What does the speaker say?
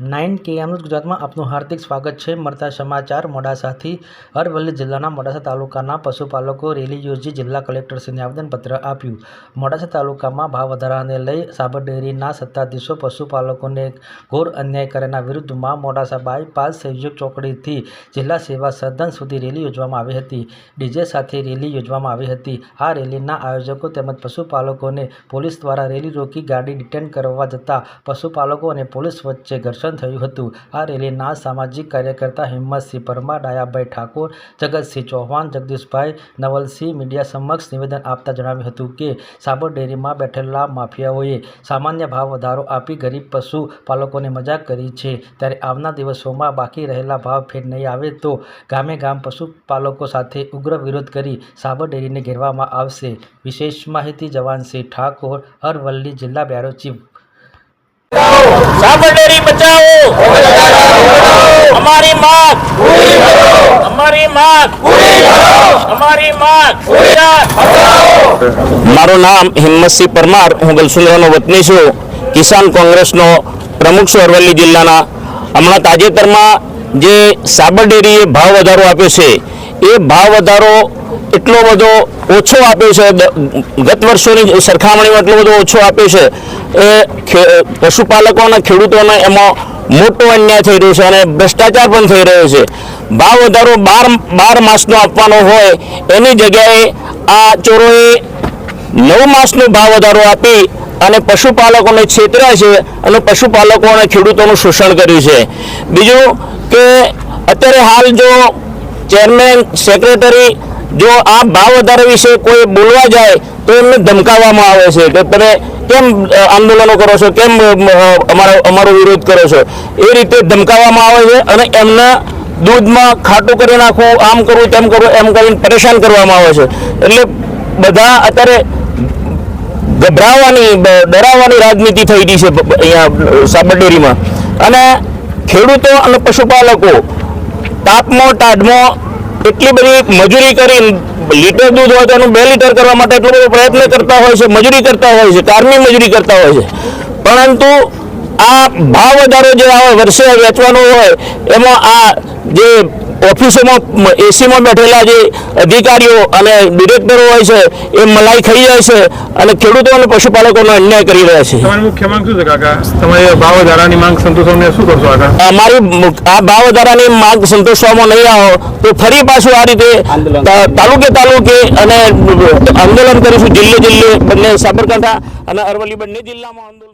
Nine કેએમનું ગુજરાતમાં આપનું હાર્દિક સ્વાગત છે. મળતા સમાચાર મોડાસાથી અરવલ્લી જિલ્લાના મોડાસા તાલુકાના પશુપાલકો રેલી યોજી જિલ્લા કલેક્ટરશ્રીને આવેદનપત્ર આપ્યું. મોડાસા તાલુકામાં ભાવ વધારાને લઈ સાબર ડેરીના સત્તાધીશો પશુપાલકોને ઘોર અન્યાય કર્યાના વિરુદ્ધમાં મોડાસા બાયપાસ સંયોગ ચોકડીથી જિલ્લા સેવા સદન સુધી રેલી યોજવામાં આવી હતી. ડીજે સાથે રેલી યોજવામાં આવી હતી. આ રેલીના આયોજકો તેમજ પશુપાલકોને પોલીસ દ્વારા રેલી રોકી ગાડી ડિટેન કરવા જતાં પશુપાલકો અને પોલીસ વચ્ચે ઘર્ષણ થયું હતું. આ રેલીના સામાજિક કાર્યકર્તા હિંમતસિંહ પરમાર, ડાયાભાઈ ઠાકોર, જગતસિંહ ચૌહાણ, જગદીશભાઈ નવલસિંહ મીડિયા સમક્ષ નિવેદન આપતા જણાવ્યું હતું કે, સાબર ડેરીમાં બેઠેલા માફિયાઓએ સામાન્ય ભાવ વધારો આપી ગરીબ પશુપાલકોને મજાક કરી છે. ત્યારે આવના દિવસોમાં બાકી રહેલા ભાવ ફેર નહીં આવે તો ગામે ગામ પશુપાલકો સાથે ઉગ્ર વિરોધ કરી સાબર ડેરીને ઘેરવામાં આવશે. વિશેષ માહિતી જવાનસિંહ ઠાકોર, અરવલ્લી જિલ્લા બ્યુરો ચીફ સાબર ડેરી બચાવો. અમારી માંગ. અમારી માંગ. અમારી માંગ. મારું નામ હિંમતસિંહ પરમાર. હું ગલસુંદરાનો વતની છું. કિસાન કોંગ્રેસનો પ્રમુખ છું અરવલ્લી જિલ્લાના. હમણાં તાજેતરમાં જે સાબરડેરીએ ભાવ વધારો આપ્યો છે એ ભાવ વધારો એટલો બધો ઓછો આપ્યો છે ગત વર્ષોની સરખામણીમાં એટલો બધો ઓછો આપ્યો છે. એ પશુપાલકોના ખેડૂતોને એમાં મોટો અન્યાય થઈ રહ્યો છે અને ભ્રષ્ટાચાર પણ થઈ રહ્યો છે. ભાવ વધારો બાર બાર માસનો આપવાનો હોય, એની જગ્યાએ આ ચોરોએ નવ માસનો ભાવ વધારો આપી અને પશુપાલકોને છેતર્યા છે અને પશુપાલકો અને ખેડૂતોનું શોષણ કર્યું છે. બીજું કે અત્યારે હાલ જો ચેરમેન, સેક્રેટરી, જો આ ભાવ વધારા વિશે કોઈ બોલવા જાય, તો એમને ધમકાવવામાં આવે છે કે તમે કેમ આંદોલનો કરો છો? કેમ અમારો અમારો વિરોધ કરો છો? એ રીતે ધમકાવવામાં આવે છે અને એમના દૂધમાં ખાટું કરી નાખવું આમ કરવું તેમ કરવું એમ કરીને પરેશાન કરવામાં આવે છે. એટલે બધા અત્યારે ગભરાવાની ડરાવવાની રાજનીતિ થઈ ગઈ છે અહીંયા સાબરડેરીમાં. અને ખેડૂતો અને પશુપાલકો તાપમાં ટાઢમો એટલી બધી મજૂરી કરી લીટર દૂધ હોય તો એનું બે લીટર કરવા માટે એટલો બધો પ્રયત્ન કરતા હોય છે, મજૂરી કરતા હોય છે, કારની મજૂરી કરતા હોય છે. પરંતુ આ ભાવ વધારો જે આવે, વર્ષે વેચવાનો હોય, એમાં આ જે ઓફિસોમાં એસીમાં બેઠેલા જે અધિકારીઓ અને ડિરેક્ટરો હોય છે એ મલાઈ ખાઈ જાય છે અને ખેડૂતો અને પશુપાલકોનો અન્યાય કરી રહ્યા છે. તમારી મુખ્ય માંગ શું છે કાકા? તમારી ભાવ વધારાની માંગ સંતોષવાને શું કરશો આગળ અમારી આ ભાવ વધારાની માંગ સંતોષવામાં નહીં આવો તો ફરી પાછું આ રીતે તાલુકે તાલુકે અને આંદોલન કરીશું. જિલ્લે જિલ્લે બંને સાબરકાંઠા અને અરવલ્લી બંને જિલ્લામાં આંદોલન